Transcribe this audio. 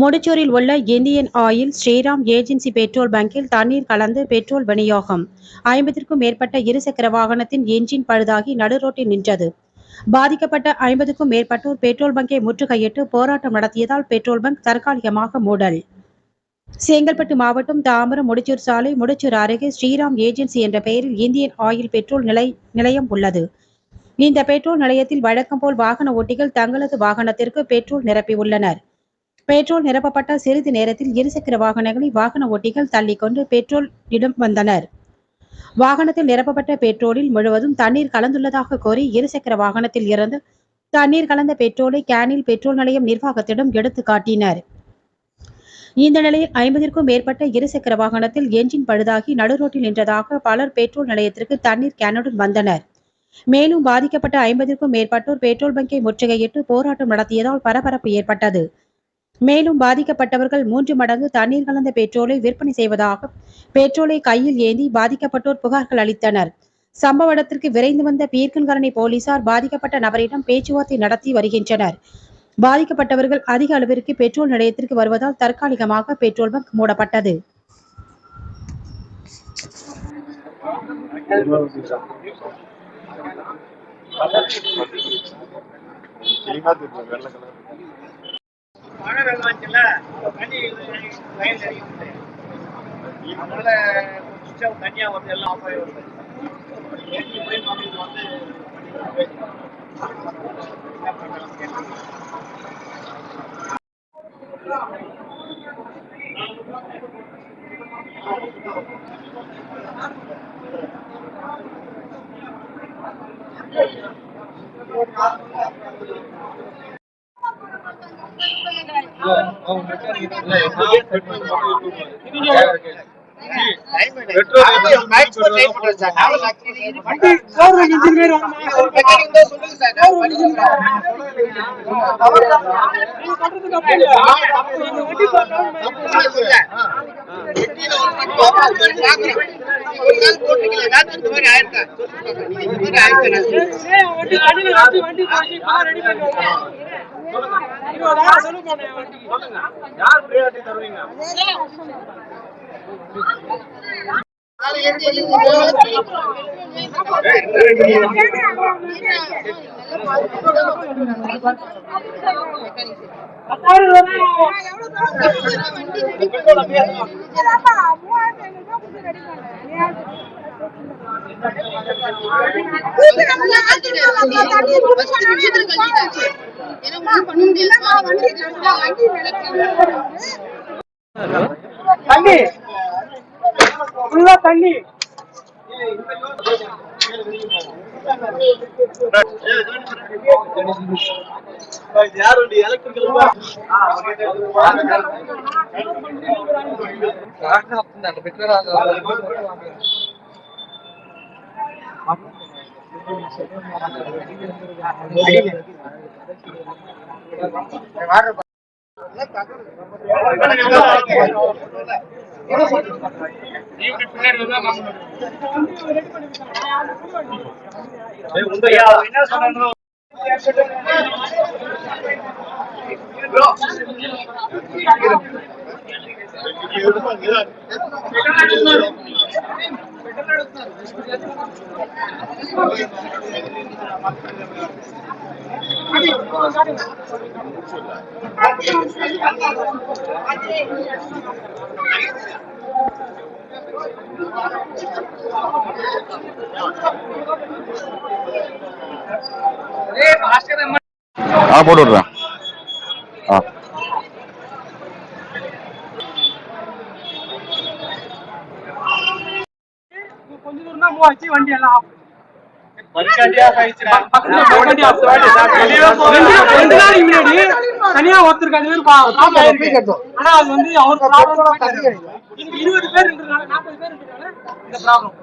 முடிச்சூரில் உள்ள Indian oil Sriram agency petrol பங்கில் தண்ணீர் கலந்து பெட்ரோல் விநியோகம். ஐம்பதிற்கும் மேற்பட்ட இருசக்கர வாகனத்தின் என்ஜின் பழுதாகி நடுரோட்டில் நின்றது. பாதிக்கப்பட்ட ஐம்பதுக்கும் மேற்பட்டோர் பெட்ரோல் பங்கை முற்றுகையிட்டு போராட்டம் நடத்தியதால் பெட்ரோல் பங்க் தற்காலிகமாக மூடல். செங்கல்பட்டு மாவட்டம் தாம்பரம் முடிச்சூர் சாலை முடிச்சூர் அருகே ஸ்ரீராம் ஏஜென்சி என்ற பெயரில் இந்தியன் ஆயில் பெட்ரோல் நிலை நிலையம் உள்ளது. இந்த பெட்ரோல் நிலையத்தில் வழக்கம் போல் வாகன ஓட்டிகள் தங்களது வாகனத்திற்கு பெட்ரோல் நிரப்பியுள்ளனர். பெட்ரோல் நிரப்பப்பட்ட சிறிது நேரத்தில் இருசக்கர வாகனங்களை வாகன ஓட்டிகள் தள்ளிக்கொண்டு பெட்ரோல் இடம் வந்தனர். வாகனத்தில் நிரப்பப்பட்ட பெட்ரோலில் முழுவதும் தண்ணீர் கலந்துள்ளதாக கோரி இருசக்கர வாகனத்தில் இருந்து தண்ணீர் கலந்த பெட்ரோலை கேனில் பெட்ரோல் நிலையம் நிர்வாகத்திடம் எடுத்து காட்டினர். இந்த நிலையில் ஐம்பதிற்கும் மேற்பட்ட இருசக்கர வாகனத்தில் என்ஜின் பழுதாகி நடுரோட்டில் நின்றதாக பலர் பெட்ரோல் நிலையத்திற்கு தண்ணீர் கேனுடன் வந்தனர். மேலும் பாதிக்கப்பட்ட ஐம்பதிற்கும் மேற்பட்டோர் பெட்ரோல் பங்கை முற்றுகையிட்டு போராட்டம் நடத்தியதால் பரபரப்பு ஏற்பட்டது. மேலும் பாதிக்கப்பட்டவர்கள் மூன்று மடங்கு தண்ணீர் கலந்த பெட்ரோலை விற்பனை செய்வதாக பெட்ரோலை கையில் ஏந்தி பாதிக்கப்பட்டோர் புகார்கள் அளித்தனர். சம்பவ இடத்திற்கு விரைந்து வந்த பீர்க்கன்கரணை போலீசார் பாதிக்கப்பட்ட நபரிடம் பேச்சுவார்த்தை நடத்தி வருகின்றனர். பாதிக்கப்பட்டவர்கள் அதிக அளவிற்கு பெட்ரோல் நிலையத்திற்கு வருவதால் தற்காலிகமாக பெட்ரோல் பங்க் மூடப்பட்டது. மழை வெள்ளம் வந்துச்சுல்ல, தண்ணி லைன் அடிக்குது. அதனால கொஞ்சம் தண்ணியா வந்து எல்லாம் ஆஃப் ஆகி வருது. Thank you. நாம இது வந்து பேசணும். என்ன பண்ணலாம் கேட்டோம். தண்ணி. ஃபுல்லா தண்ணி. யாருடைய எலக்ட்ரிக்கல் என்ன சொல்லணும் ஆ போட்டு விட்றேன் ஆ வண்டி எல்லாம். பக்கத்துல வண்டி off. ரெண்டு நாளைக்கு முன்னாடி தனியா ஒருத்தருக்கு அது பேர். ஆனா அது வந்து அவர் இருபது பேர் நாற்பது பேர் இந்த ப்ராப்ளம்.